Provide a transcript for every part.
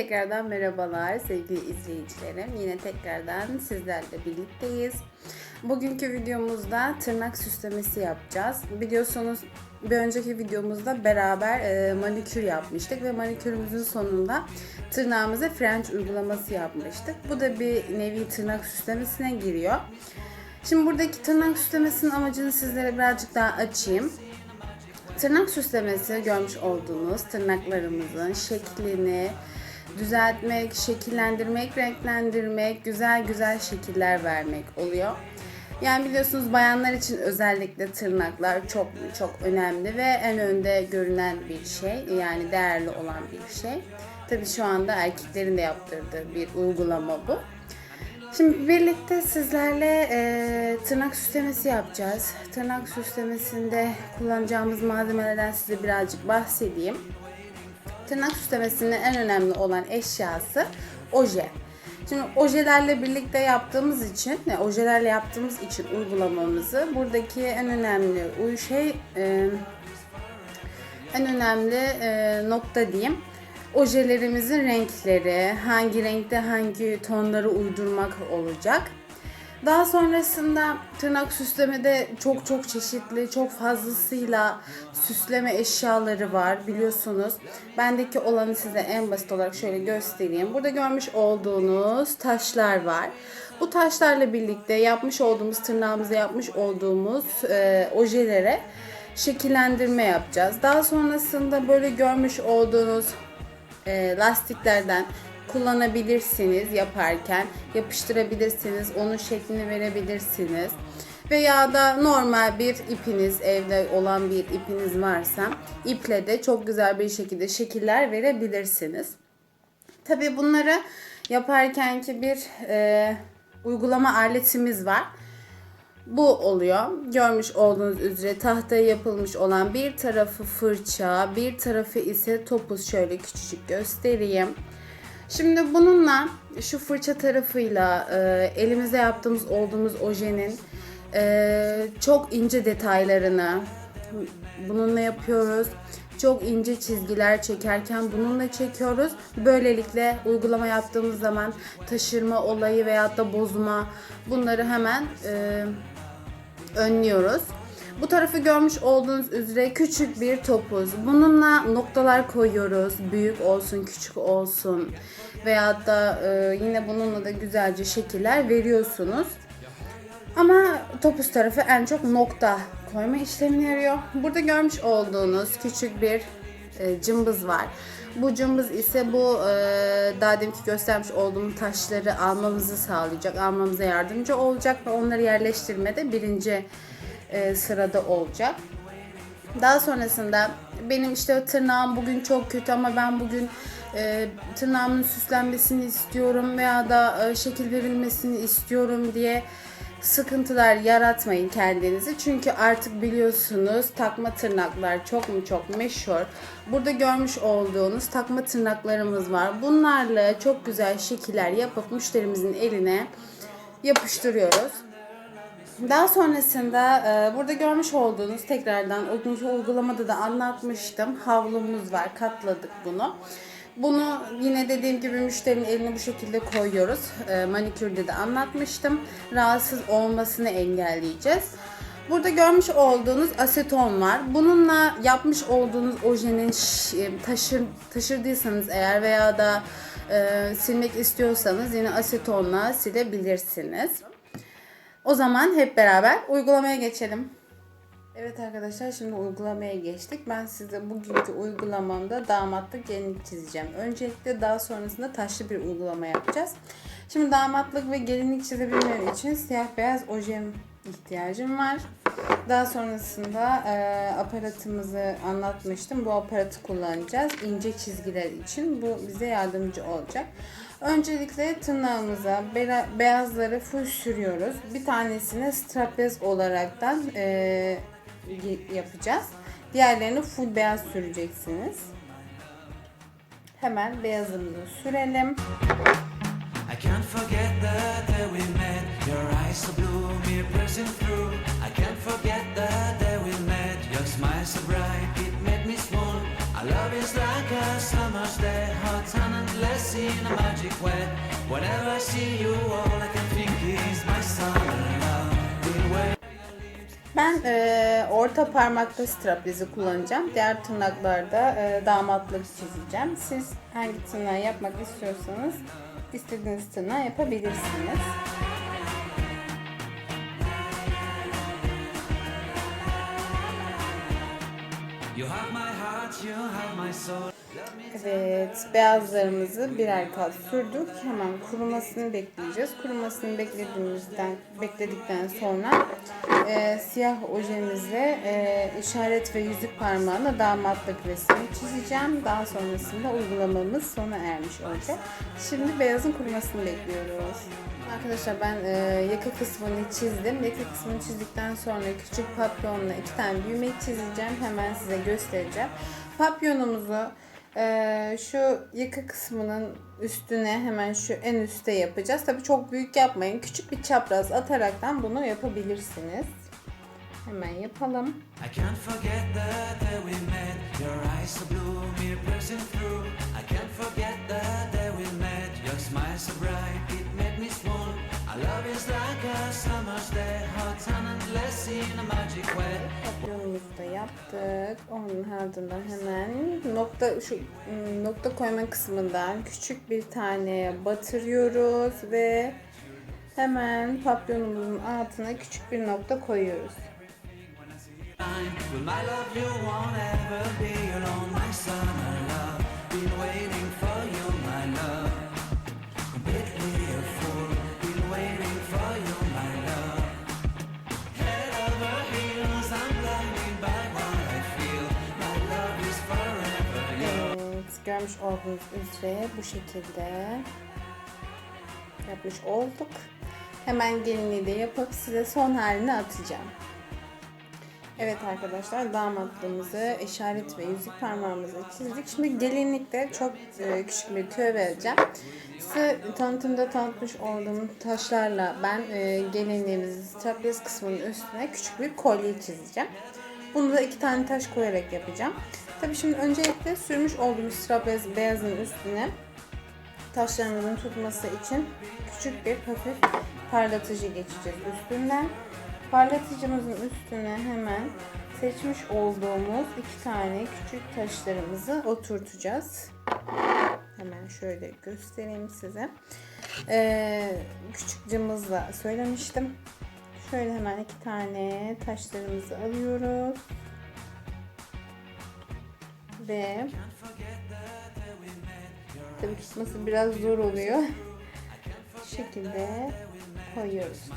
tekrardan merhabalar sevgili izleyicilerim. Yine tekrardan sizlerle birlikteyiz. Bugünkü videomuzda tırnak süslemesi yapacağız. Biliyorsunuz bir önceki videomuzda beraber e, manikür yapmıştık ve manikürümüzün sonunda tırnağımıza French uygulaması yapmıştık. Bu da bir nevi tırnak süslemesine giriyor. Şimdi buradaki tırnak süslemesinin amacını sizlere birazcık daha açayım. Tırnak süslemesi görmüş olduğunuz tırnaklarımızın şeklini düzeltmek, şekillendirmek, renklendirmek, güzel güzel şekiller vermek oluyor. Yani biliyorsunuz bayanlar için özellikle tırnaklar çok çok önemli ve en önde görünen bir şey. Yani değerli olan bir şey. Tabii şu anda erkeklerin de yaptırdığı bir uygulama bu. Şimdi birlikte sizlerle e, tırnak süslemesi yapacağız. Tırnak süslemesinde kullanacağımız malzemelerden size birazcık bahsedeyim. Tırnak süslemesinin en önemli olan eşyası oje. Şimdi ojelerle birlikte yaptığımız için, yani ojelerle yaptığımız için uygulamamızı buradaki en önemli şey e, en önemli e, nokta diyeyim ojelerimizin renkleri, hangi renkte hangi tonları uydurmak olacak. Daha sonrasında tırnak süslemede çok çok çeşitli, çok fazlasıyla süsleme eşyaları var biliyorsunuz. Bendeki olanı size en basit olarak şöyle göstereyim. Burada görmüş olduğunuz taşlar var. Bu taşlarla birlikte yapmış olduğumuz, tırnağımıza yapmış olduğumuz e, ojelere şekillendirme yapacağız. Daha sonrasında böyle görmüş olduğunuz e, lastiklerden kullanabilirsiniz yaparken. Yapıştırabilirsiniz, onun şeklini verebilirsiniz. Veya da normal bir ipiniz, evde olan bir ipiniz varsa iple de çok güzel bir şekilde şekiller verebilirsiniz. Tabi bunları yaparkenki bir e, uygulama aletimiz var. Bu oluyor. Görmüş olduğunuz üzere tahtaya yapılmış olan bir tarafı fırça, bir tarafı ise topuz. Şöyle küçücük göstereyim. Şimdi bununla şu fırça tarafıyla e, elimizde yaptığımız olduğumuz ojenin e, çok ince detaylarını bununla yapıyoruz. Çok ince çizgiler çekerken bununla çekiyoruz. Böylelikle uygulama yaptığımız zaman taşırma olayı veyahut da bozma bunları hemen e, önlüyoruz. Bu tarafı görmüş olduğunuz üzere küçük bir topuz. Bununla noktalar koyuyoruz. Büyük olsun, küçük olsun. Veyahut da e, yine bununla da güzelce şekiller veriyorsunuz. Ama topuz tarafı en çok nokta koyma işlemini yarıyor. Burada görmüş olduğunuz küçük bir e, cımbız var. Bu cımbız ise bu e, daha deminki göstermiş olduğum taşları almamızı sağlayacak, almamıza yardımcı olacak ve onları yerleştirmede birinci e, sırada olacak. Daha sonrasında benim işte tırnağım bugün çok kötü ama ben bugün e, tırnağımın süslenmesini istiyorum veya da e, şekil verilmesini istiyorum diye sıkıntılar yaratmayın kendinizi. Çünkü artık biliyorsunuz takma tırnaklar çok mu çok meşhur. Burada görmüş olduğunuz takma tırnaklarımız var. Bunlarla çok güzel şekiller yapıp müşterimizin eline yapıştırıyoruz. Daha sonrasında e, burada görmüş olduğunuz tekrardan o uygulamada da anlatmıştım. Havlumuz var. Katladık bunu. Bunu yine dediğim gibi müşterinin eline bu şekilde koyuyoruz. E, manikürde de anlatmıştım. Rahatsız olmasını engelleyeceğiz. Burada görmüş olduğunuz aseton var. Bununla yapmış olduğunuz ojenin taşır, taşırdıysanız eğer veya da e, silmek istiyorsanız yine asetonla silebilirsiniz. O zaman hep beraber uygulamaya geçelim. Evet arkadaşlar şimdi uygulamaya geçtik. Ben size bugünkü uygulamamda damatlık gelinlik çizeceğim. Öncelikle daha sonrasında taşlı bir uygulama yapacağız. Şimdi damatlık ve gelinlik çizebilmem için siyah beyaz ojem ihtiyacım var. Daha sonrasında e, aparatımızı anlatmıştım. Bu aparatı kullanacağız. ince çizgiler için bu bize yardımcı olacak. Öncelikle tırnağımıza beyazları full sürüyoruz. Bir tanesini strapless olaraktan e, yapacağız. Diğerlerini full beyaz süreceksiniz. Hemen beyazımızı sürelim. I can't forget the day we met. Your eyes so blue, me piercing through. I can't forget the day we met. Your smile so bright, a magic way. Whenever I see you, all I can think is my summer love. Ben e, orta parmakta straplezi kullanacağım. Diğer tırnaklarda e, damatlık çizeceğim. Siz hangi tırnağı yapmak istiyorsanız istediğiniz tırnağı yapabilirsiniz. You have my heart, you have my soul. Evet, beyazlarımızı birer kat sürdük. Hemen kurumasını bekleyeceğiz. Kurumasını beklediğimizden bekledikten sonra e, siyah ojemizle e, işaret ve yüzük parmağına damatlık resmi çizeceğim. Daha sonrasında uygulamamız sona ermiş olacak. Şimdi beyazın kurumasını bekliyoruz. Arkadaşlar ben e, yaka kısmını çizdim. Yaka kısmını çizdikten sonra küçük papyonla iki tane düğme çizeceğim. Hemen size göstereceğim. Papyonumuzu ee, şu yaka kısmının üstüne hemen şu en üste yapacağız. Tabii çok büyük yapmayın. Küçük bir çapraz ataraktan bunu yapabilirsiniz. Hemen yapalım. Papyonumuzu yaptık. Onun ardından hemen nokta şu ım, nokta koyma kısmından küçük bir tane batırıyoruz ve hemen papyonumuzun altına küçük bir nokta koyuyoruz. Been waiting for you, görmüş olduğunuz üzere bu şekilde yapmış olduk. Hemen gelinliği de yapıp size son halini atacağım. Evet arkadaşlar damatlığımızı işaret ve yüzük parmağımızı çizdik. Şimdi gelinlikte çok e, küçük bir tüyo vereceğim. Size tanıtımda tanıtmış olduğum taşlarla ben e, gelinliğimizin strapless kısmının üstüne küçük bir kolye çizeceğim. Bunu da iki tane taş koyarak yapacağım. Tabii şimdi öncelikle sürmüş olduğumuz strapless beyazın üstüne taşlarımızın tutması için küçük bir hafif parlatıcı geçeceğiz üstünden. Parlatıcımızın üstüne hemen seçmiş olduğumuz iki tane küçük taşlarımızı oturtacağız. Hemen şöyle göstereyim size. Ee, küçük cımbızla söylemiştim. Şöyle hemen iki tane taşlarımızı alıyoruz. Ve tabii tutması biraz zor oluyor. Bu şekilde koyuyoruz.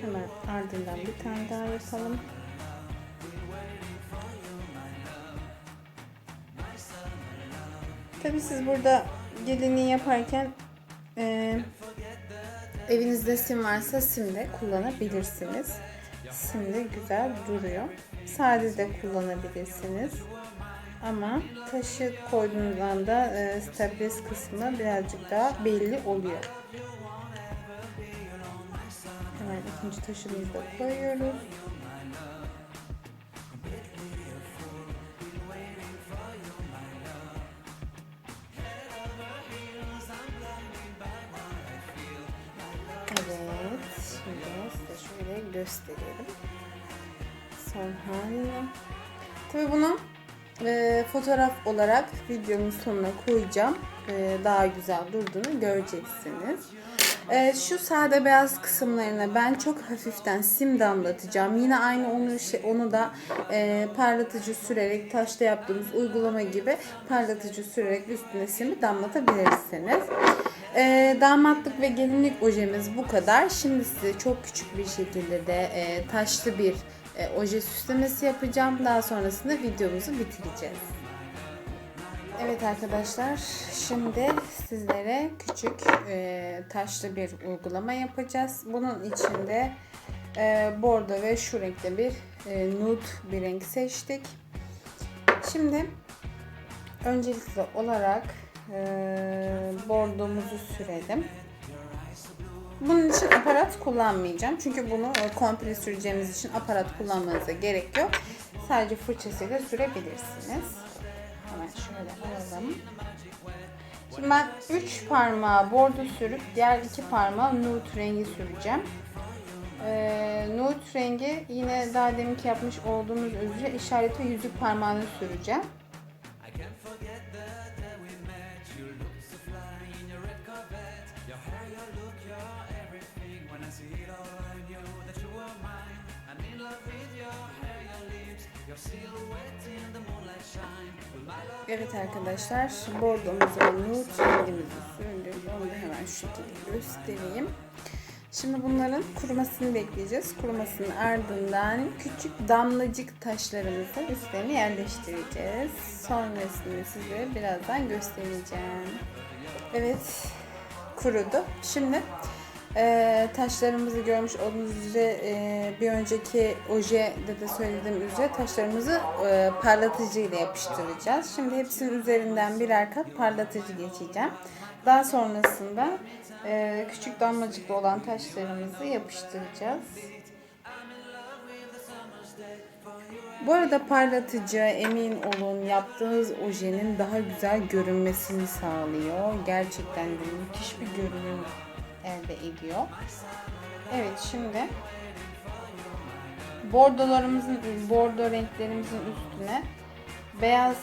Hemen ardından bir tane daha yapalım. Tabii siz burada gelinliği yaparken e, evinizde sim varsa sim de kullanabilirsiniz. Sim de güzel duruyor. Sade de kullanabilirsiniz. Ama taşı koyduğunuz anda e, strapless kısmı birazcık daha belli oluyor. Hemen ikinci taşımızı da koyuyoruz. Gösterelim. Son halini. Tabii bunu e, fotoğraf olarak videonun sonuna koyacağım. E, daha güzel durduğunu göreceksiniz. E, şu sade beyaz kısımlarına ben çok hafiften sim damlatacağım. Yine aynı onu şey, onu da e, parlatıcı sürerek taşta yaptığımız uygulama gibi parlatıcı sürerek üstüne simi damlatabilirsiniz. E, damatlık ve gelinlik ojemiz bu kadar. Şimdi size çok küçük bir şekilde de e, taşlı bir e, oje süslemesi yapacağım. Daha sonrasında videomuzu bitireceğiz. Evet arkadaşlar, şimdi sizlere küçük e, taşlı bir uygulama yapacağız. Bunun içinde e, bordo ve şu renkte bir e, nude bir renk seçtik. Şimdi öncelikli olarak e, bordomuzu sürelim. Bunun için aparat kullanmayacağım. Çünkü bunu e, komple süreceğimiz için aparat kullanmanıza gerek yok. Sadece fırçasıyla sürebilirsiniz. Hemen şöyle alalım. Şimdi ben 3 parmağı bordo sürüp diğer 2 parmağı nude rengi süreceğim. Ee, nude rengi yine daha deminki yapmış olduğumuz üzere işaret yüzük parmağını süreceğim. Evet arkadaşlar, bordomuzu ve nude rengimizi sürdük. Onu da hemen şu şekilde göstereyim. Şimdi bunların kurumasını bekleyeceğiz. Kurumasının ardından küçük damlacık taşlarımızı üstlerine yerleştireceğiz. Sonrasını size birazdan göstereceğim. Evet, kurudu. Şimdi e, taşlarımızı görmüş olduğunuz üzere e, bir önceki ojede de söylediğim üzere taşlarımızı e, parlatıcı ile yapıştıracağız. Şimdi hepsinin üzerinden birer kat parlatıcı geçeceğim. Daha sonrasında e, küçük damlacıklı olan taşlarımızı yapıştıracağız. Bu arada parlatıcı emin olun yaptığınız ojenin daha güzel görünmesini sağlıyor. Gerçekten de müthiş bir görünüm elde ediyor. Evet şimdi bordolarımızın bordo renklerimizin üstüne beyaz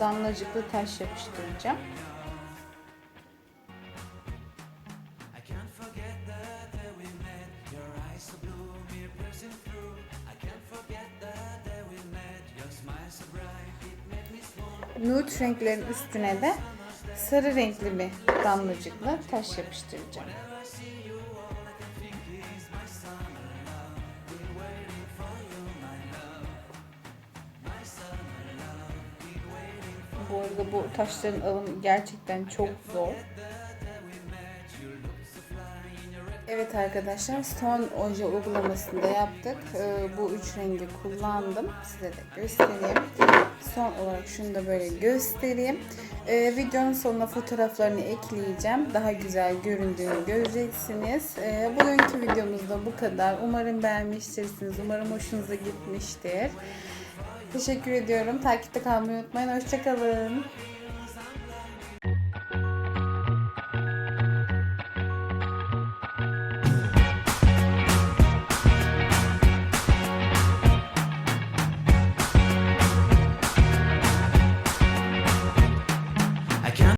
damlacıklı taş yapıştıracağım. Nude renklerin üstüne de sarı renkli bir damlacıklı taş yapıştıracağım. Bu arada bu taşların alımı gerçekten çok zor. Evet arkadaşlar son oje uygulamasını da yaptık. Ee, bu üç rengi kullandım. Size de göstereyim. Son olarak şunu da böyle göstereyim. Ee, videonun sonuna fotoğraflarını ekleyeceğim. Daha güzel göründüğünü göreceksiniz. Ee, bugünkü videomuzda bu kadar. Umarım beğenmiştirsiniz. Umarım hoşunuza gitmiştir. Teşekkür ediyorum. Takipte kalmayı unutmayın. Hoşçakalın.